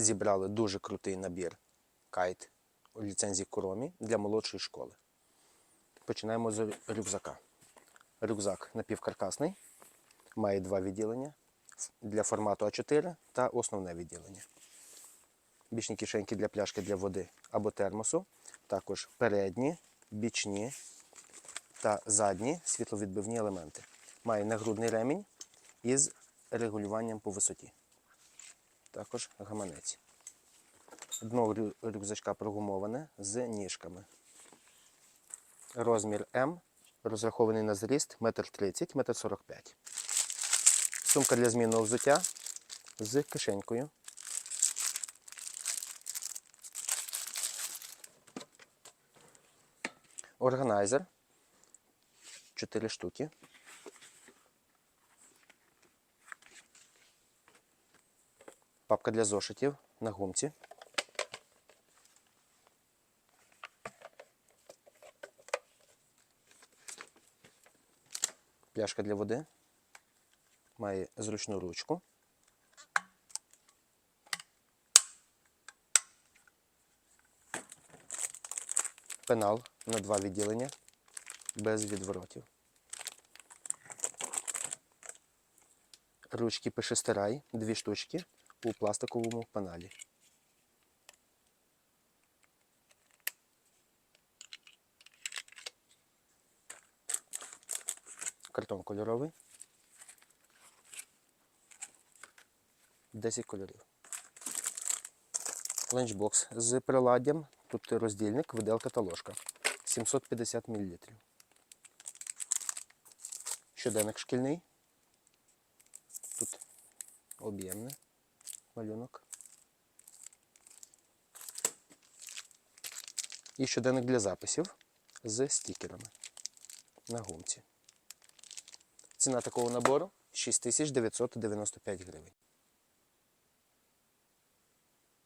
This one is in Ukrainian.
зібрали дуже крутий набір кайт у ліцензії Куромі для молодшої школи. Починаємо з рюкзака. Рюкзак напівкаркасний, має два відділення для формату А4 та основне відділення. Бічні кишеньки для пляшки для води або термосу, також передні, бічні та задні світловідбивні елементи. Має нагрудний ремінь із регулюванням по висоті. Також гаманець. Дно рюкзачка прогумоване з ніжками. Розмір М розрахований на зріст 1,30 м, 1,45 м. Сумка для змінного взуття з кишенькою. Органайзер 4 штуки. Папка для зошитів на гумці. Пляшка для води. Має зручну ручку. Пенал на два відділення без відворотів. Ручки пише стирай, дві штучки у пластиковому пеналі. Картон кольоровий. 10 кольорів. Ленчбокс з приладдям. Тут роздільник, виделка та ложка. 750 мл. Щоденник шкільний. Тут об'ємний малюнок. І щоденник для записів з стікерами на гумці. Ціна такого набору 6995 гривень.